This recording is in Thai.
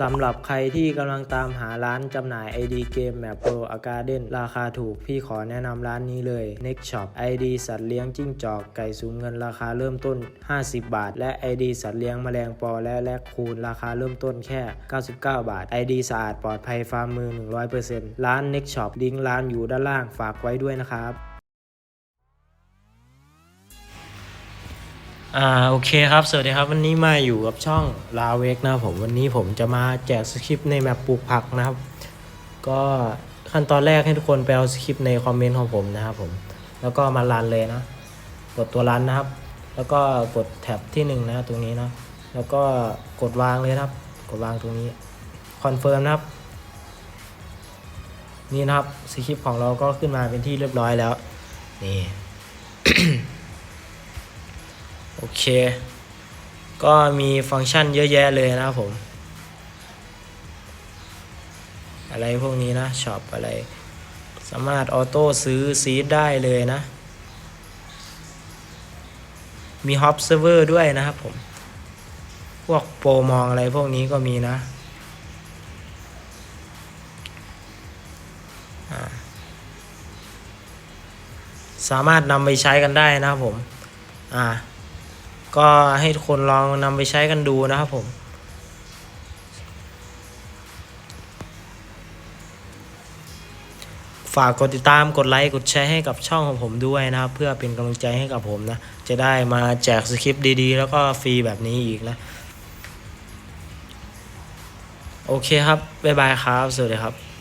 สำหรับใครที่กำลังตามหาร้านจำหน่าย ID เกมแบบ Pro a g a r d e n ราคาถูกพี่ขอแนะนำร้านนี้เลย Next Shop ID สัตว์เลี้ยงจิ้งจอกไก่สูงเงินราคาเริ่มต้น 50 บาท และ ID สัตว์เลี้ยงแมลงปอและแลกคูณราคาเริ่มต้นแค่ 99 บาท ID สะอาดปลอดภัยฟาร์มมือ 100%ร้าน Next Shop ลิงก์ร้านอยู่ด้านล่างฝากไว้ด้วยนะครับ อ่าโอเคครับ สวัสดีครับ วันนี้มาอยู่กับช่องลาเวกนะครับผมวันนี้ผมจะมาแจกสคริปต์ในแมปปลูกผักนะครับ ก็ขั้นตอนแรกให้ทุกคนไปเอาสคริปต์ในคอมเมนต์ของผมนะครับผมแล้วก็มารันเลยนะ กดตัวรันนะครับ แล้วก็กดแท็บที่หนึ่งนะตรงนี้นะแล้วก็กดวางเลยนะครับ กดวางตรงนี้คอนเฟิร์มนะครับ นี่นะครับสคริปต์ของเราก็ขึ้นมาเป็นที่เรียบร้อยแล้วนี่ โอเค ก็มีฟังก์ชันเยอะแยะเลยนะครับผม อะไรพวกนี้นะช็อปอะไร สามารถออโต้ซื้อซีดได้เลยนะ มีฮอปเซิร์ฟเวอร์ด้วยนะครับผม พวกโปรมองอะไรพวกนี้ก็มีนะสามารถนำไปใช้กันได้นะครับผม อ่า ก็ให้ทุกคนลองนำไปใช้กันดูนะครับผมฝากกดติดตามกดไลค์กดแชร์ให้กับช่องของผมด้วยนะครับ เพื่อเป็นกำลังใจให้กับผมนะ จะได้มาแจกสคริปต์ดีๆ แล้วก็ฟรีแบบนี้อีกนะ โอเคครับ บ๊ายบายครับ สวัสดีครับ